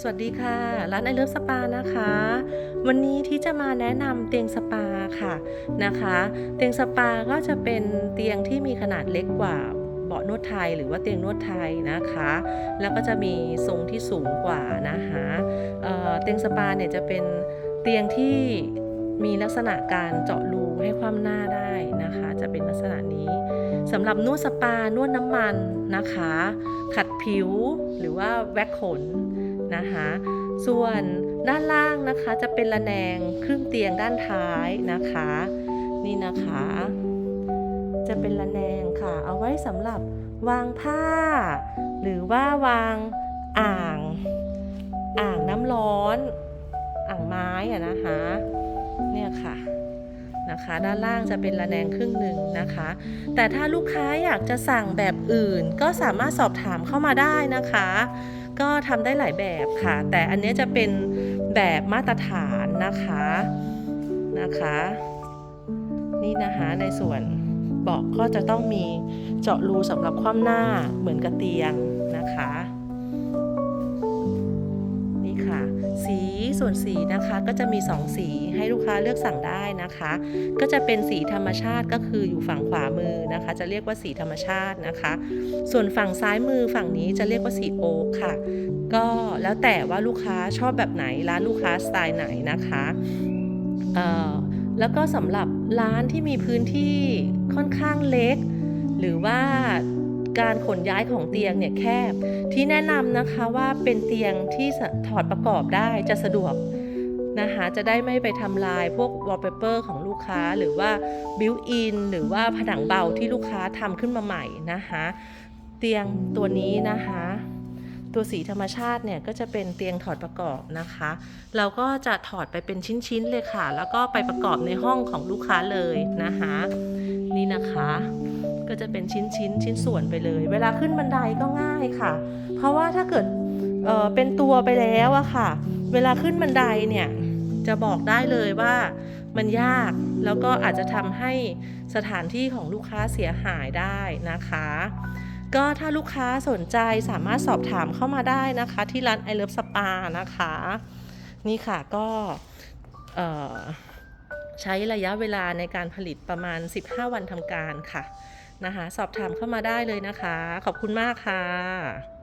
สวัสดีค่ะ ร้านไอเลิฟสปานะคะ วันนี้ที่จะมาแนะนำเตียงสปาค่ะนะคะ เตียงสปาก็จะเป็นเตียงที่มีขนาดเล็กกว่าเบาะนวดไทยหรือว่าเตียงนวดไทยนะคะ แล้วก็จะมีทรงที่สูงกว่านะคะเเตียงสปาเนี่ยจะเป็นเตียงที่มีลักษณะการเจาะรูให้ความหน้าได้นะคะ จะเป็นลักษณะนี้สำหรับนวดสปานวดน้ำมันนะคะ ขัดผิวหรือว่าแว็กขน นะคะส่วนด้านล่างนะคะจะเป็นระแนงครึ่งเตียงด้านท้ายนะคะ นี่นะคะ จะเป็นระแนงค่ะ เอาไว้สำหรับวางผ้า หรือว่าวางอ่างอ่างน้ำร้อนอ่างไม้อะนะคะเนี่ยค่ะนะคะ ด้านล่างจะเป็นระแนงครึ่งหนึ่งนะคะ แต่ถ้าลูกค้าอยากจะสั่งแบบอื่น ก็สามารถสอบถามเข้ามาได้นะคะ ก็ทำได้หลายแบบค่ะ แต่อันนี้จะเป็นแบบมาตรฐานนะคะนะคะ นี่นะคะในส่วนเบาะก็จะต้องมีเจาะรูสำหรับคว่ำหน้าเหมือนกับเตียงนะคะ ส่วนสีนะคะก็จะมี 2 สีให้ลูกค้าเลือกสั่งได้นะคะ ก็จะเป็นสีธรรมชาติก็คืออยู่ฝั่งขวามือนะคะ จะเรียกว่าสีธรรมชาตินะคะ ส่วนฝั่งซ้ายมือฝั่งนี้จะเรียกว่าสีโอ๊กค่ะ ก็แล้วแต่ว่าลูกค้าชอบแบบไหนร้านลูกค้าสไตล์ไหนนะคะแล้วก็สำหรับร้านที่มีพื้นที่ค่อนข้างเล็ก หรือว่า การขนย้ายของเตียงเนี่ยแคบ ที่แนะนำนะคะว่าเป็นเตียงที่ถอดประกอบได้จะสะดวกนะคะจะได้ไม่ไปทำลายพวกวอลเปเปอร์ของลูกค้าหรือว่าบิวอินหรือว่าผนังเบาที่ลูกค้าทำขึ้นมาใหม่นะคะเตียงตัวนี้นะคะตัวสีธรรมชาติเนี่ยก็จะเป็นเตียงถอดประกอบนะคะ เราก็จะถอดไปเป็นชิ้นๆเลยค่ะ แล้วก็ไปประกอบในห้องของลูกค้าเลยนะคะ นี่นะคะ ก็จะเป็นชิ้นชิ้นชิ้นส่วนไปเลย เวลาขึ้นบันไดก็ง่ายค่ะ เพราะว่าถ้าเกิดเเป็นตัวไปแล้วอะค่ะ เวลาขึ้นบันไดเนี่ยจะบอกได้เลยว่ามันยากแล้วก็อาจจะทำให้สถานที่ของลูกค้าเสียหายได้นะคะ ก็ถ้าลูกค้าสนใจสามารถสอบถามเข้ามาได้นะคะ ที่ร้าน I Love Spa นะคะ นี่ค่ะก็ใช้ระยะเวลาในการผลิตประมาณ 15 วันทำการค่ะ นะคะ สอบถามเข้ามาได้เลยนะคะ ขอบคุณมากค่ะ